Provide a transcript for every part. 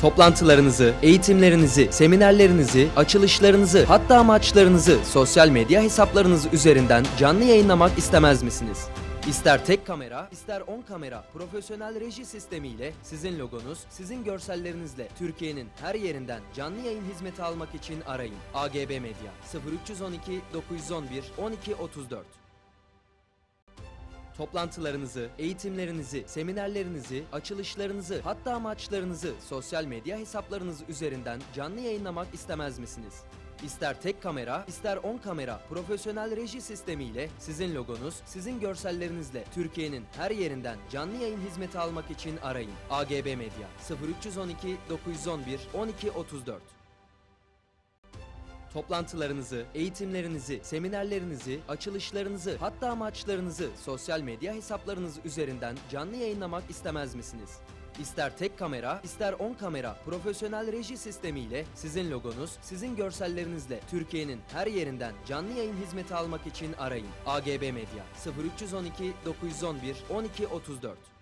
Toplantılarınızı, eğitimlerinizi, seminerlerinizi, açılışlarınızı, hatta maçlarınızı sosyal medya hesaplarınız üzerinden canlı yayınlamak istemez misiniz? İster tek kamera, ister 10 kamera, profesyonel reji sistemiyle sizin logonuz, sizin görsellerinizle Türkiye'nin her yerinden canlı yayın hizmeti almak için arayın. AGB Medya 0312 911 1234 Toplantılarınızı, eğitimlerinizi, seminerlerinizi, açılışlarınızı, hatta maçlarınızı sosyal medya hesaplarınız üzerinden canlı yayınlamak istemez misiniz? İster tek kamera, ister 10 kamera, profesyonel reji sistemiyle sizin logonuz, sizin görsellerinizle Türkiye'nin her yerinden canlı yayın hizmeti almak için arayın. AGB Medya 0312 911 1234 Toplantılarınızı, eğitimlerinizi, seminerlerinizi, açılışlarınızı, hatta maçlarınızı sosyal medya hesaplarınız üzerinden canlı yayınlamak istemez misiniz? İster tek kamera, ister 10 kamera, profesyonel reji sistemiyle sizin logonuz, sizin görsellerinizle Türkiye'nin her yerinden canlı yayın hizmeti almak için arayın. AGB Medya 0312 911 1234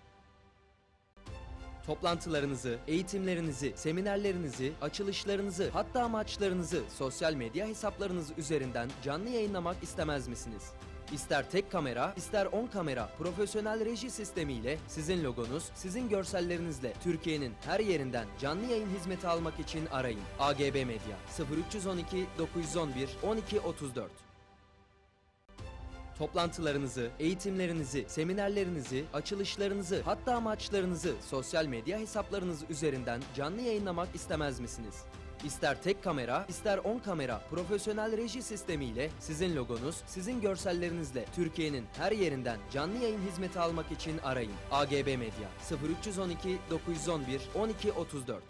Toplantılarınızı, eğitimlerinizi, seminerlerinizi, açılışlarınızı, hatta maçlarınızı sosyal medya hesaplarınız üzerinden canlı yayınlamak istemez misiniz? İster tek kamera, ister 10 kamera, profesyonel reji sistemiyle sizin logonuz, sizin görsellerinizle Türkiye'nin her yerinden canlı yayın hizmeti almak için arayın. AGB Medya 0312 911 1234 Toplantılarınızı, eğitimlerinizi, seminerlerinizi, açılışlarınızı, hatta maçlarınızı sosyal medya hesaplarınız üzerinden canlı yayınlamak istemez misiniz? İster tek kamera, ister 10 kamera, profesyonel reji sistemiyle sizin logonuz, sizin görsellerinizle Türkiye'nin her yerinden canlı yayın hizmeti almak için arayın. AGB Medya 0312 911 1234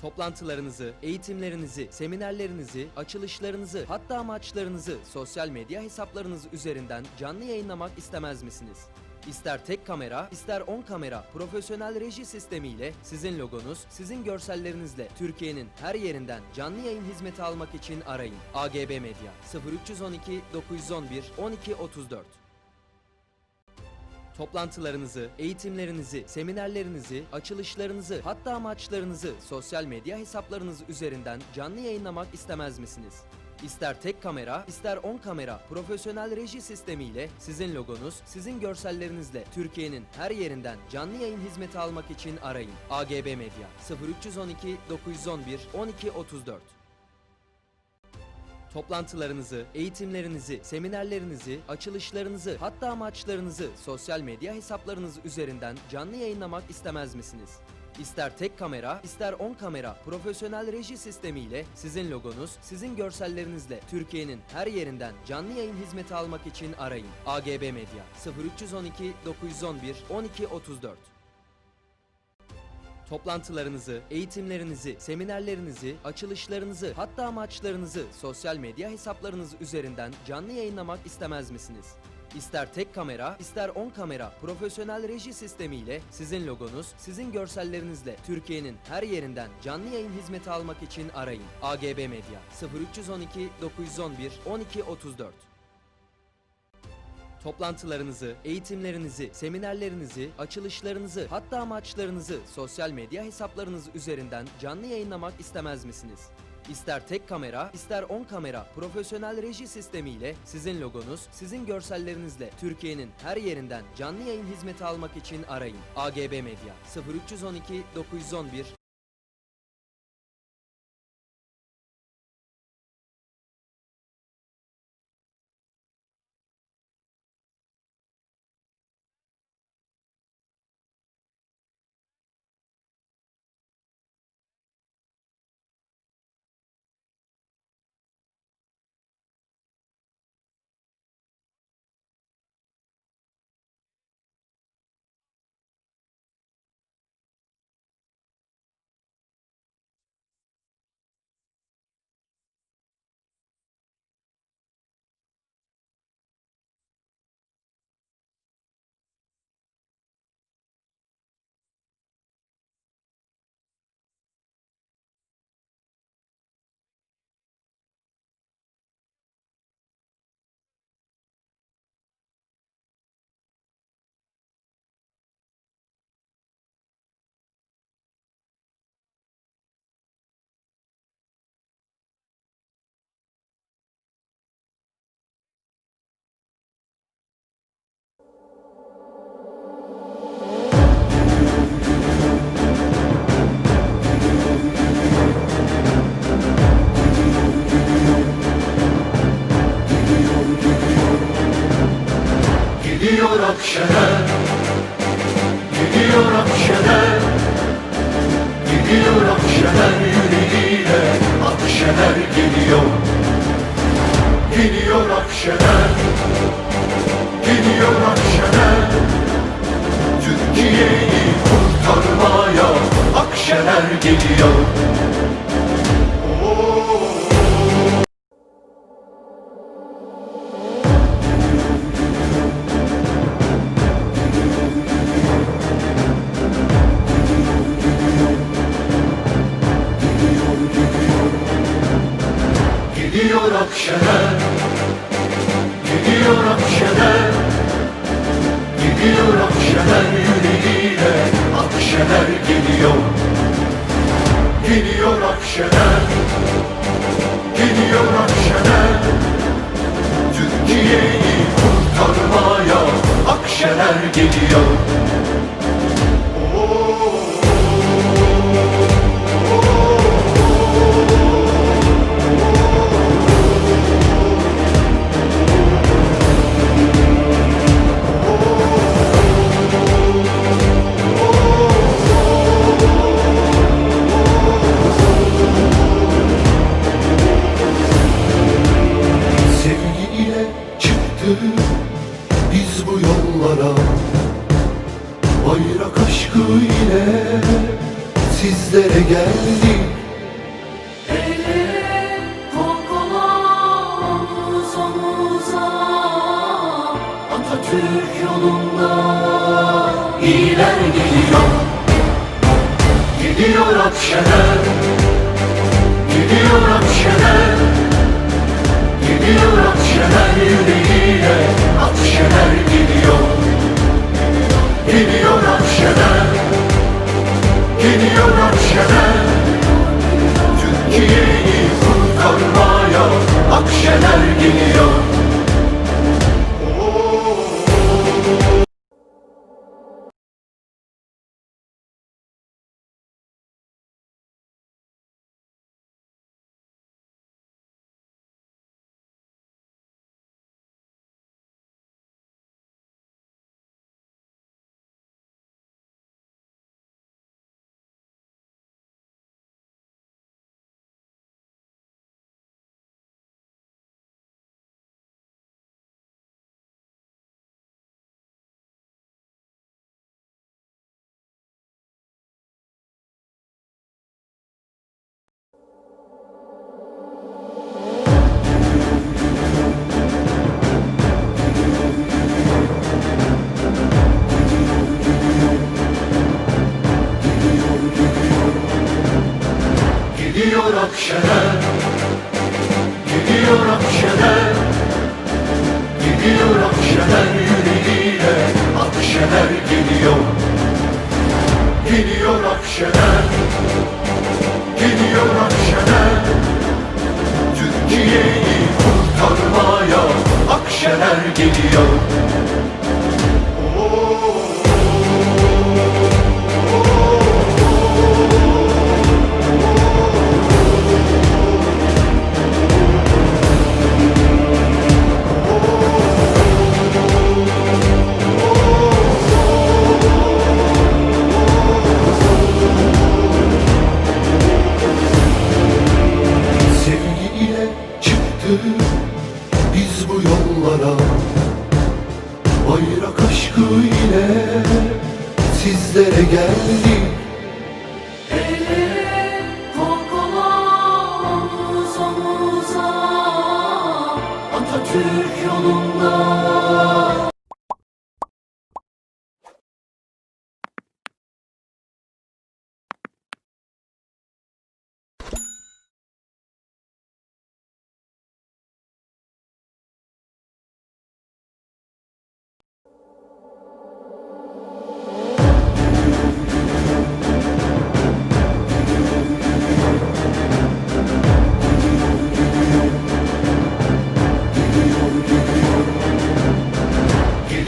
Toplantılarınızı, eğitimlerinizi, seminerlerinizi, açılışlarınızı, hatta maçlarınızı sosyal medya hesaplarınız üzerinden canlı yayınlamak istemez misiniz? İster tek kamera, ister 10 kamera, profesyonel reji sistemiyle sizin logonuz, sizin görsellerinizle Türkiye'nin her yerinden canlı yayın hizmeti almak için arayın. AGB Medya 0312 911 1234 Toplantılarınızı, eğitimlerinizi, seminerlerinizi, açılışlarınızı, hatta maçlarınızı sosyal medya hesaplarınız üzerinden canlı yayınlamak istemez misiniz? İster tek kamera, ister 10 kamera, profesyonel reji sistemiyle sizin logonuz, sizin görsellerinizle Türkiye'nin her yerinden canlı yayın hizmeti almak için arayın. AGB Medya 0312 911 1234 Toplantılarınızı, eğitimlerinizi, seminerlerinizi, açılışlarınızı, hatta maçlarınızı sosyal medya hesaplarınız üzerinden canlı yayınlamak istemez misiniz? İster tek kamera, ister 10 kamera, profesyonel reji sistemiyle sizin logonuz, sizin görsellerinizle Türkiye'nin her yerinden canlı yayın hizmeti almak için arayın. AGB Medya 0312 911 1234 Toplantılarınızı, eğitimlerinizi, seminerlerinizi, açılışlarınızı, hatta maçlarınızı sosyal medya hesaplarınız üzerinden canlı yayınlamak istemez misiniz? İster tek kamera, ister 10 kamera, profesyonel reji sistemiyle sizin logonuz, sizin görsellerinizle Türkiye'nin her yerinden canlı yayın hizmeti almak için arayın. AGB Medya 0312 911 1234 Toplantılarınızı, eğitimlerinizi, seminerlerinizi, açılışlarınızı, hatta maçlarınızı sosyal medya hesaplarınız üzerinden canlı yayınlamak istemez misiniz? İster tek kamera, ister 10 kamera, profesyonel reji sistemiyle sizin logonuz, sizin görsellerinizle Türkiye'nin her yerinden canlı yayın hizmeti almak için arayın. AGB Medya 0312 911 Gidiyor Akşener. Gidiyor Akşener. Gidiyor Akşener yüreğiyle Akşener geliyor. Geliyor Akşener. Geliyor Akşener. Türkiye'yi kurtarmaya Akşener geliyor. neşeler geliyor.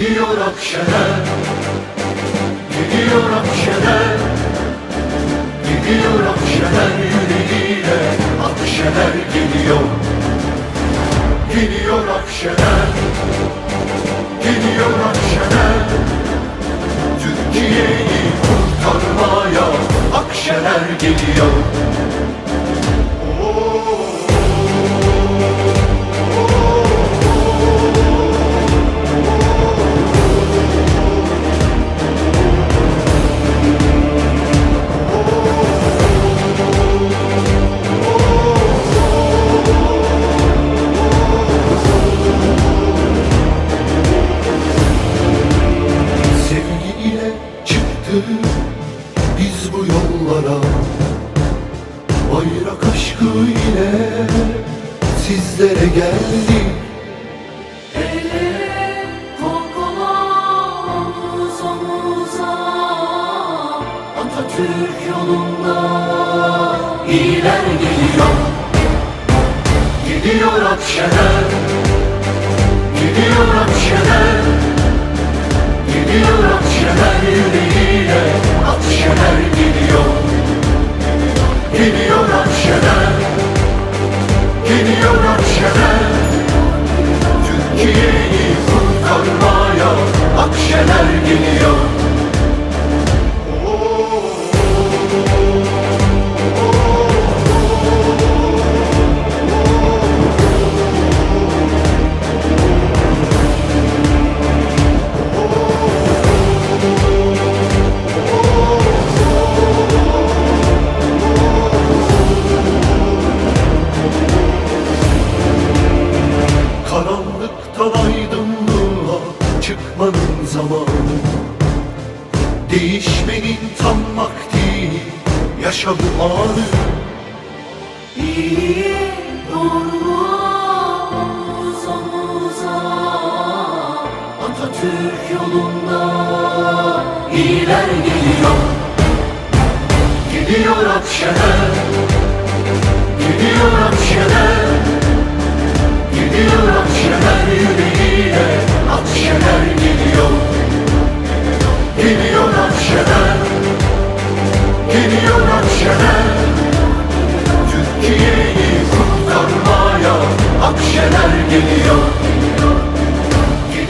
Gidiyor Akşener. Gidiyor Akşener. Gidiyor Akşener yüreğiyle Akşener geliyor Gidiyor Akşener. Gidiyor Akşener. Türkiye'yi kurtarmaya Akşener geliyor Oh Bayrak aşkı ile sizlere geldi Ele kol kola omuz omuza Atatürk yolunda iyiler geliyor. Gidiyor Akşener Gidiyor Akşener. Gidiyor Akşener yüreğiyle Akşener gidiyor. Gidiyor Akşener Gidiyor Akşener Türkiye'yi kurtarmaya Akşener geliyor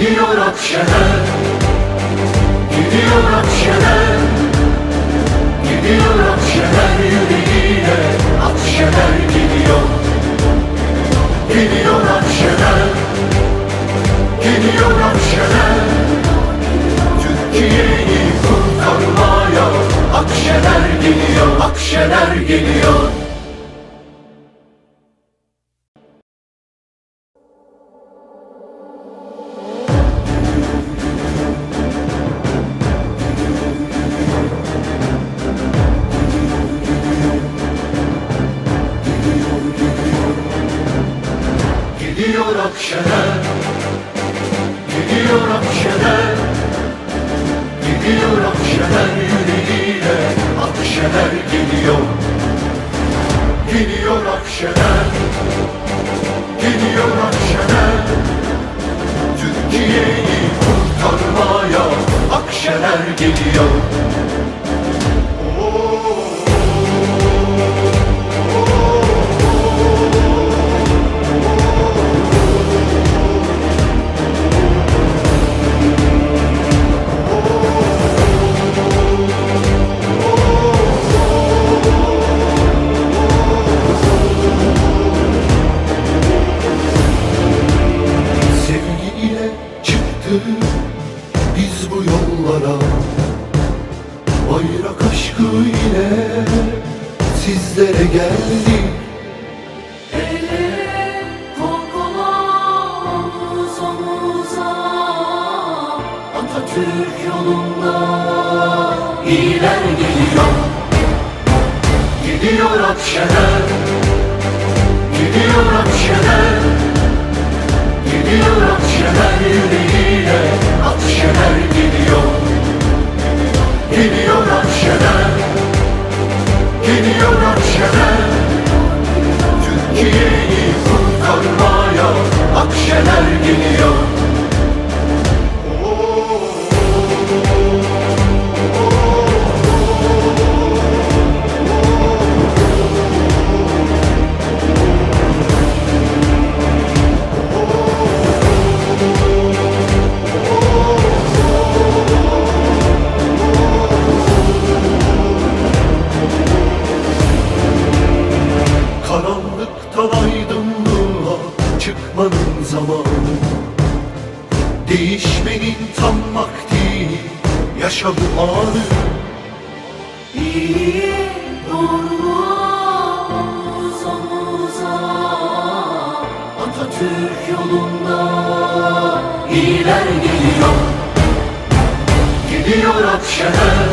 Gidiyor Akşener Gidiyor Akşener Gidiyor Akşener yüreğiyle. Akşener gidiyor. Gidiyor Akşener Gidiyor Akşener Türkiye'yi kurtarmaya Akşener geliyor Akşener geliyor Gidiyor Gidiyor Akşener. Gidiyor Akşener. Gidiyor Akşener yüreğiyle Akşener gidiyor. Gidiyor Akşener. Gidiyor Akşener. Türkiye'yi kurtarmaya Akşener geliyor Değişmenin tam vakti. Yaşa bu anı. İyi doğruluğa omuz omuza. Atatürk yolunda iyiler geliyor. Gidiyor Akşener.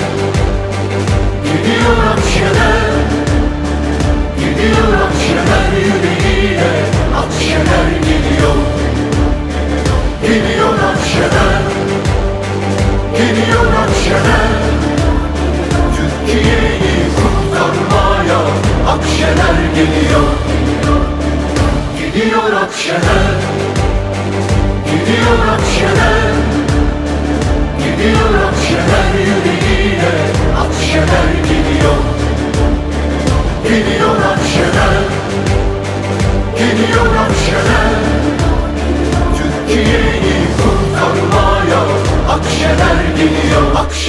Gidiyor Akşener. Gidiyor Akşener yüreğiyle Akşener Gidiyor Akşener Gidiyor Akşener. Türkiye'yi kurtarmaya Akşener geliyor. Gidiyor Akşener Gidiyor Akşener. Gidiyor Akşener yüreğiyle Akşener geliyor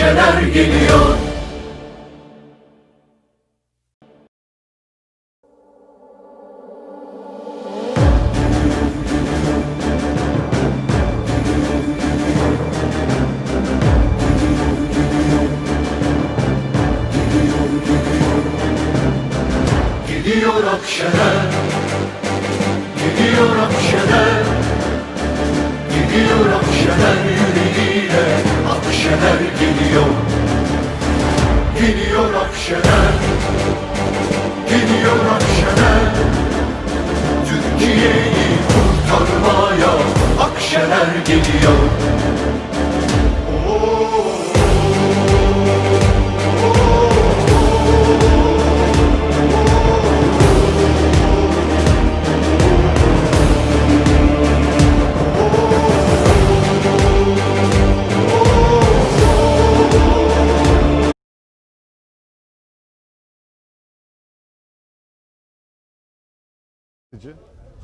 Akşener geliyor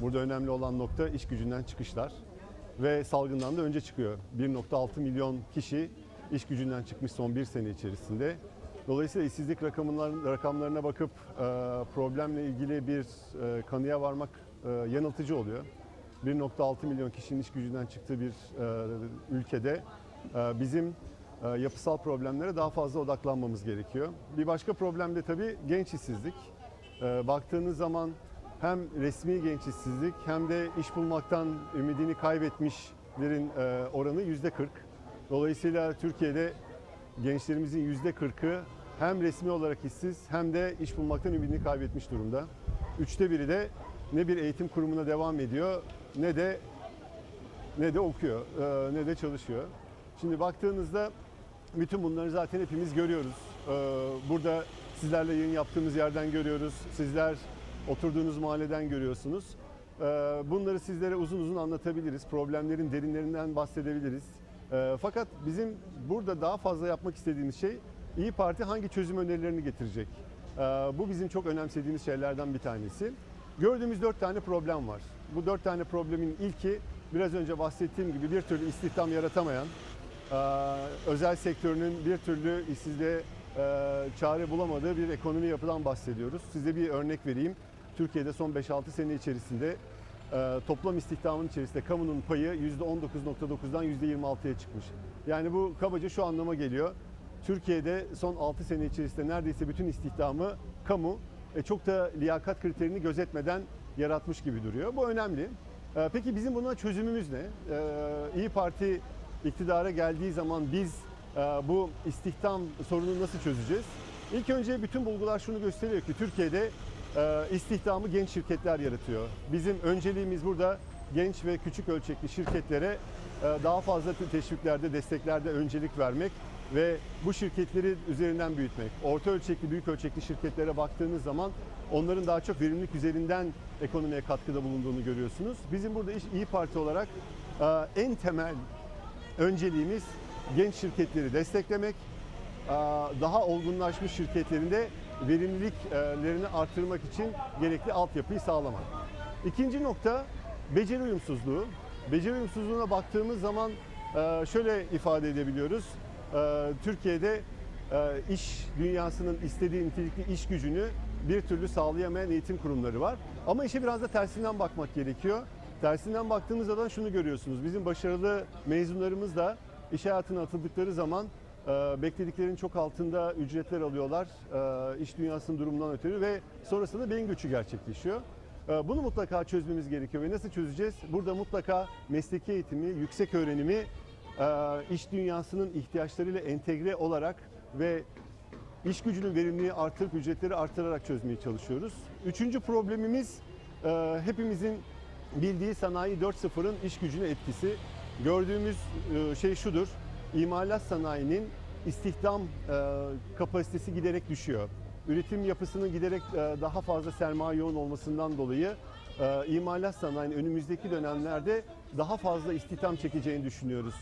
Burada önemli olan nokta iş gücünden çıkışlar ve salgından da önce çıkıyor. 1.6 milyon kişi iş gücünden çıkmış son bir sene içerisinde. Dolayısıyla işsizlik rakamlar, rakamlarına bakıp e, problemle ilgili bir e, kanıya varmak e, yanıltıcı oluyor. 1.6 milyon kişinin iş gücünden çıktığı bir ülkede bizim yapısal problemlere daha fazla odaklanmamız gerekiyor. Bir başka problem de tabii genç işsizlik. Baktığınız zaman hem resmi genç işsizlik hem de iş bulmaktan ümidini kaybetmişlerin e, oranı yüzde 40. Dolayısıyla Türkiye'de gençlerimizin yüzde 40'ı hem resmi olarak işsiz hem de iş bulmaktan ümidini kaybetmiş durumda. Üçte biri de ne bir eğitim kurumuna devam ediyor ne de ne de okuyor e, ne de çalışıyor. Şimdi baktığınızda bütün bunları zaten hepimiz görüyoruz. E, Burada sizlerle yayın yaptığımız yerden görüyoruz. Sizler oturduğunuz mahalleden görüyorsunuz. E, Bunları sizlere uzun uzun anlatabiliriz. Problemlerin derinlerinden bahsedebiliriz. E, Fakat bizim burada daha fazla yapmak istediğimiz şey İyi Parti hangi çözüm önerilerini getirecek? E, Bu bizim çok önemsediğimiz şeylerden bir tanesi. Gördüğümüz dört tane problem var. Bu dört tane problemin ilki biraz önce bahsettiğim gibi bir türlü istihdam yaratamayan, özel sektörünün bir türlü işsizliğe e, çare bulamadığı bir ekonomi yapıdan bahsediyoruz. Size bir örnek vereyim. Türkiye'de son 5-6 sene içerisinde e, toplam istihdamın içerisinde kamunun payı %19.9'dan %26'ya çıkmış. Yani bu kabaca şu anlama geliyor. Türkiye'de son 6 sene içerisinde neredeyse bütün istihdamı kamu e, çok da liyakat kriterini gözetmeden yaratmış gibi duruyor. Bu önemli. E, Peki bizim buna çözümümüz ne? İyi Parti iktidara geldiği zaman biz bu istihdam sorununu nasıl çözeceğiz? İlk önce bütün bulgular şunu gösteriyor ki Türkiye'de istihdamı genç şirketler yaratıyor. Bizim önceliğimiz burada genç ve küçük ölçekli şirketlere e, daha fazla te- teşviklerde, desteklerde öncelik vermek ve bu şirketleri üzerinden büyütmek. Orta ölçekli, büyük ölçekli şirketlere baktığınız zaman onların daha çok verimlilik üzerinden ekonomiye katkıda bulunduğunu görüyorsunuz. Bizim burada İş- İyi Parti olarak e, en temel önceliğimiz genç şirketleri desteklemek, e, daha olgunlaşmış şirketlerinde verimliliklerini artırmak için gerekli altyapıyı sağlamak. İkinci nokta beceri uyumsuzluğu. Beceri uyumsuzluğuna baktığımız zaman e, şöyle ifade edebiliyoruz. E, Türkiye'de e, iş dünyasının istediği nitelikli iş gücünü bir türlü sağlayamayan eğitim kurumları var. Ama işe biraz da tersinden bakmak gerekiyor. Tersinden baktığınızda da şunu görüyorsunuz. Bizim başarılı mezunlarımız da iş hayatına atıldıkları zaman e, beklediklerinin çok altında ücretler alıyorlar. E, iş dünyasının durumundan ötürü ve sonrasında beyin göçü gerçekleşiyor. E, bunu mutlaka çözmemiz gerekiyor ve nasıl çözeceğiz? Burada mutlaka mesleki eğitimi, yüksek öğrenimi e, iş dünyasının ihtiyaçlarıyla entegre olarak ve iş gücünün verimliliği artırıp ücretleri artırarak çözmeye çalışıyoruz. Üçüncü problemimiz e, hepimizin bildiği sanayi 4.0'ın iş gücüne etkisi. Gördüğümüz e, şey şudur. İmalat sanayinin istihdam e, kapasitesi giderek düşüyor. üretim yapısının giderek e, daha fazla sermaye yoğun olmasından dolayı e, imalat sanayinin önümüzdeki dönemlerde daha fazla istihdam çekeceğini düşünüyoruz.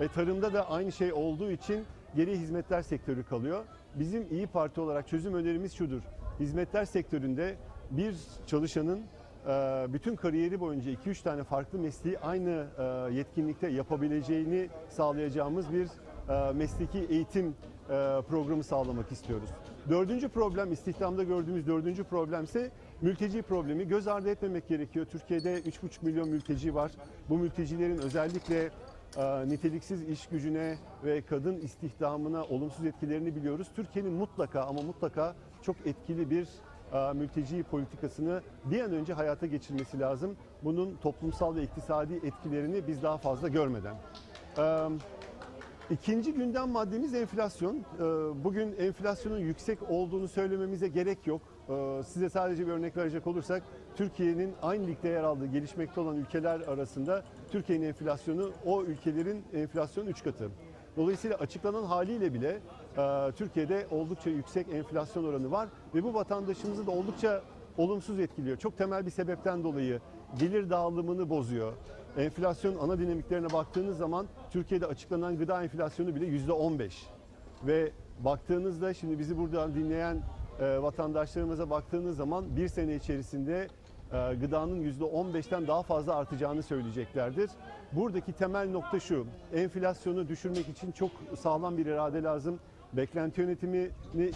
Ve tarımda da aynı şey olduğu için geriye hizmetler sektörü kalıyor. Bizim İyi Parti olarak çözüm önerimiz şudur. Hizmetler sektöründe bir çalışanın e, bütün kariyeri boyunca 2-3 tane farklı mesleği aynı e, yetkinlikte yapabileceğini sağlayacağımız bir e, mesleki eğitim e, programı sağlamak istiyoruz. Dördüncü problem, istihdamda gördüğümüz dördüncü problem ise mülteci problemi. Göz ardı etmemek gerekiyor. Türkiye'de 3,5 milyon mülteci var. Bu mültecilerin özellikle niteliksiz iş gücüne ve kadın istihdamına olumsuz etkilerini biliyoruz. Türkiye'nin mutlaka ama mutlaka çok etkili bir mülteci politikasını bir an önce hayata geçirmesi lazım. Bunun toplumsal ve iktisadi etkilerini biz daha fazla görmeden. E, İkinci gündem maddemiz enflasyon. Ee, Bugün enflasyonun yüksek olduğunu söylememize gerek yok. Size sadece bir örnek verecek olursak Türkiye'nin aynı ligde yer aldığı gelişmekte olan ülkeler arasında Türkiye'nin enflasyonu o ülkelerin enflasyonu 3 katı. Dolayısıyla açıklanan haliyle bile e, Türkiye'de oldukça yüksek enflasyon oranı var ve bu vatandaşımızı da oldukça olumsuz etkiliyor. Çok temel bir sebepten dolayı gelir dağılımını bozuyor. Enflasyon ana dinamiklerine baktığınız zaman Türkiye'de açıklanan gıda enflasyonu bile yüzde 15. Ve baktığınızda şimdi bizi buradan dinleyen e, vatandaşlarımıza baktığınız zaman bir sene içerisinde e, gıdanın yüzde 15'ten daha fazla artacağını söyleyeceklerdir. Buradaki temel nokta şu, enflasyonu düşürmek için çok sağlam bir irade lazım. Beklenti yönetimini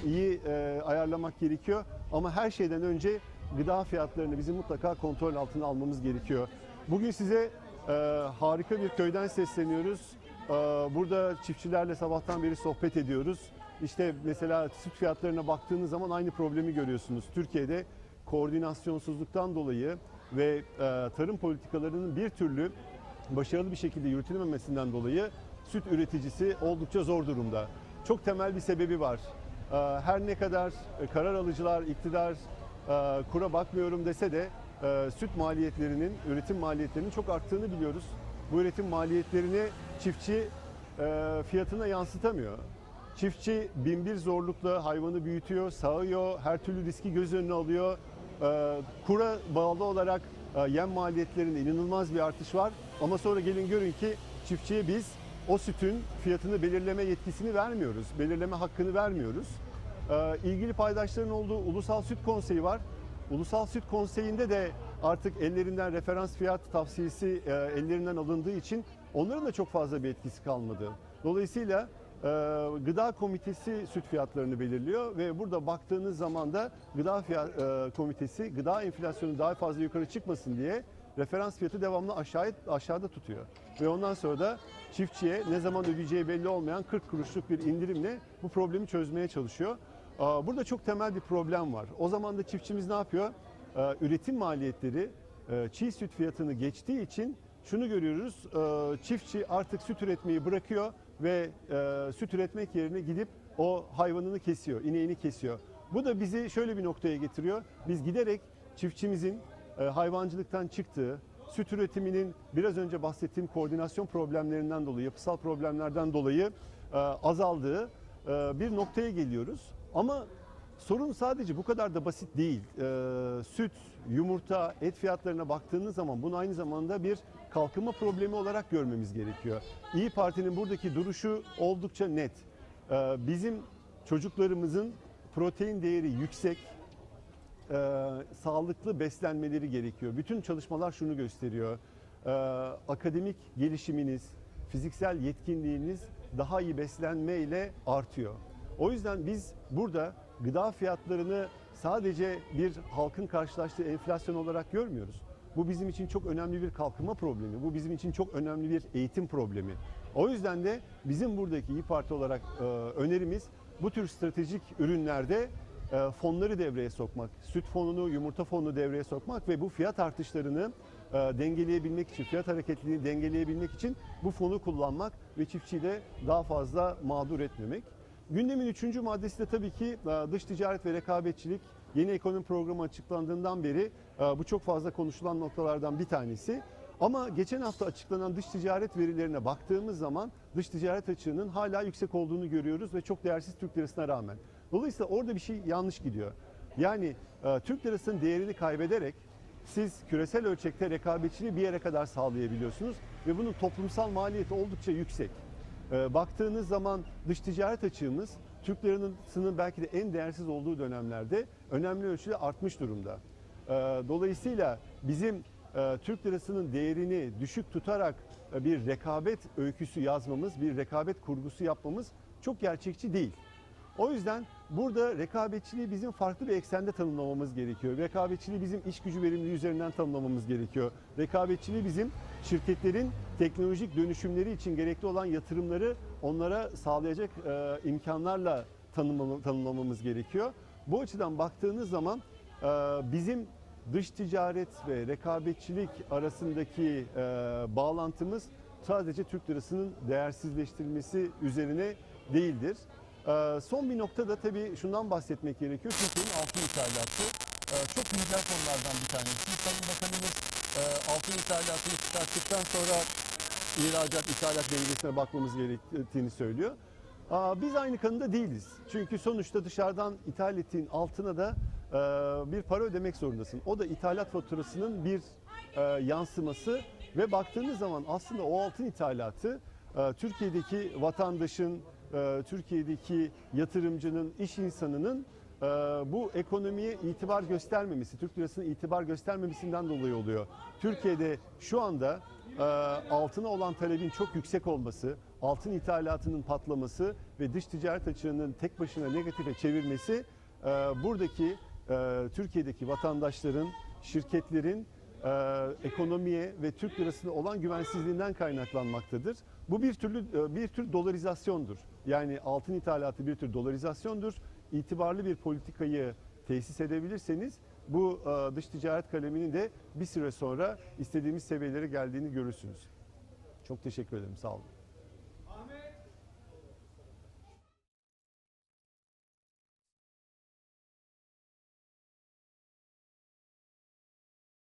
iyi e, ayarlamak gerekiyor ama her şeyden önce gıda fiyatlarını bizim mutlaka kontrol altına almamız gerekiyor. Bugün size e, harika bir köyden sesleniyoruz. E, burada çiftçilerle sabahtan beri sohbet ediyoruz. İşte mesela süt fiyatlarına baktığınız zaman aynı problemi görüyorsunuz. Türkiye'de koordinasyonsuzluktan dolayı ve e, tarım politikalarının bir türlü başarılı bir şekilde yürütülememesinden dolayı süt üreticisi oldukça zor durumda. Çok temel bir sebebi var. E, Her ne kadar e, karar alıcılar, iktidar e, kura bakmıyorum dese de e, süt maliyetlerinin, üretim maliyetlerinin çok arttığını biliyoruz. Bu üretim maliyetlerini çiftçi fiyatına yansıtamıyor. Çiftçi binbir zorlukla hayvanı büyütüyor, sağıyor, her türlü riski göz önüne alıyor. Kura bağlı olarak yem maliyetlerinde inanılmaz bir artış var. Ama sonra gelin görün ki çiftçiye biz o sütün fiyatını belirleme yetkisini vermiyoruz. Belirleme hakkını vermiyoruz. E, ilgili paydaşların olduğu Ulusal Süt Konseyi var. Ulusal Süt Konseyi'nde de artık ellerinden referans fiyat tavsiyesi e, ellerinden alındığı için onların da çok fazla bir etkisi kalmadı. Dolayısıyla e, Gıda Komitesi süt fiyatlarını belirliyor ve burada baktığınız zaman da Gıda fiyat, e, Komitesi gıda enflasyonu daha fazla yukarı çıkmasın diye referans fiyatı devamlı aşağıya, aşağıda tutuyor. Ve ondan sonra da çiftçiye ne zaman ödeyeceği belli olmayan 40 kuruşluk bir indirimle bu problemi çözmeye çalışıyor. Burada çok temel bir problem var. O zaman da çiftçimiz ne yapıyor? Üretim maliyetleri çiğ süt fiyatını geçtiği için şunu görüyoruz. Çiftçi artık süt üretmeyi bırakıyor ve süt üretmek yerine gidip o hayvanını kesiyor, ineğini kesiyor. Bu da bizi şöyle bir noktaya getiriyor. Biz giderek çiftçimizin hayvancılıktan çıktığı, süt üretiminin biraz önce bahsettiğim koordinasyon problemlerinden dolayı, yapısal problemlerden dolayı e, azaldığı e, bir noktaya geliyoruz. Ama sorun sadece bu kadar da basit değil. E, süt, yumurta, et fiyatlarına baktığınız zaman bunu aynı zamanda bir kalkınma problemi olarak görmemiz gerekiyor. İyi Parti'nin buradaki duruşu oldukça net. E, bizim çocuklarımızın protein değeri yüksek, e, sağlıklı beslenmeleri gerekiyor. Bütün çalışmalar şunu gösteriyor. E, akademik gelişiminiz, fiziksel yetkinliğiniz daha iyi beslenme ile artıyor. O yüzden biz burada gıda fiyatlarını sadece bir halkın karşılaştığı enflasyon olarak görmüyoruz. Bu bizim için çok önemli bir kalkınma problemi. Bu bizim için çok önemli bir eğitim problemi. O yüzden de bizim buradaki İyi Parti olarak e, önerimiz bu tür stratejik ürünlerde e, fonları devreye sokmak, süt fonunu, yumurta fonunu devreye sokmak ve bu fiyat artışlarını e, dengeleyebilmek için, fiyat hareketliliğini dengeleyebilmek için bu fonu kullanmak ve çiftçiyi de daha fazla mağdur etmemek. Gündemin üçüncü maddesi de tabii ki e, dış ticaret ve rekabetçilik. Yeni ekonomi programı açıklandığından beri e, bu çok fazla konuşulan noktalardan bir tanesi. Ama geçen hafta açıklanan dış ticaret verilerine baktığımız zaman dış ticaret açığının hala yüksek olduğunu görüyoruz ve çok değersiz Türk lirasına rağmen. Dolayısıyla orada bir şey yanlış gidiyor. Yani e, Türk lirasının değerini kaybederek siz küresel ölçekte rekabetçiliği bir yere kadar sağlayabiliyorsunuz ve bunun toplumsal maliyeti oldukça yüksek. E, baktığınız zaman dış ticaret açığımız Türk lirasının belki de en değersiz olduğu dönemlerde önemli ölçüde artmış durumda. E, dolayısıyla bizim e, Türk lirasının değerini düşük tutarak e, bir rekabet öyküsü yazmamız, bir rekabet kurgusu yapmamız çok gerçekçi değil. O yüzden burada rekabetçiliği bizim farklı bir eksende tanımlamamız gerekiyor. Rekabetçiliği bizim iş gücü verimliliği üzerinden tanımlamamız gerekiyor. Rekabetçiliği bizim şirketlerin teknolojik dönüşümleri için gerekli olan yatırımları onlara sağlayacak e, imkanlarla tanımlama- tanımlamamız gerekiyor. Bu açıdan baktığınız zaman e, bizim dış ticaret ve rekabetçilik arasındaki e, bağlantımız sadece Türk lirasının değersizleştirilmesi üzerine değildir. E, son bir noktada tabii şundan bahsetmek gerekiyor. Türkiye'nin altın ithalatı e, çok güncel konulardan bir tanesi. Sayın Bakanımız e, altın ithalatını çıkarttıktan sonra ihracat ithalat dengesine bakmamız gerektiğini söylüyor. Biz aynı kanıda değiliz. Çünkü sonuçta dışarıdan ithal ettiğin altına da e, bir para ödemek zorundasın. O da ithalat faturasının bir e, yansıması ve baktığınız zaman aslında o altın ithalatı Türkiye'deki vatandaşın, e, Türkiye'deki yatırımcının, iş insanının e, bu ekonomiye itibar göstermemesi, Türk lirasına itibar göstermemesinden dolayı oluyor. Türkiye'de şu anda e, altına olan talebin çok yüksek olması, altın ithalatının patlaması ve dış ticaret açığının tek başına negatife çevirmesi e, buradaki Türkiye'deki vatandaşların, şirketlerin ekonomiye ve Türk lirasına olan güvensizliğinden kaynaklanmaktadır. Bu bir türlü e, bir tür dolarizasyondur. Yani altın ithalatı bir tür dolarizasyondur. İtibarlı bir politikayı tesis edebilirseniz bu e, dış ticaret kaleminin de bir süre sonra istediğimiz seviyelere geldiğini görürsünüz. Çok teşekkür ederim. Sağ olun.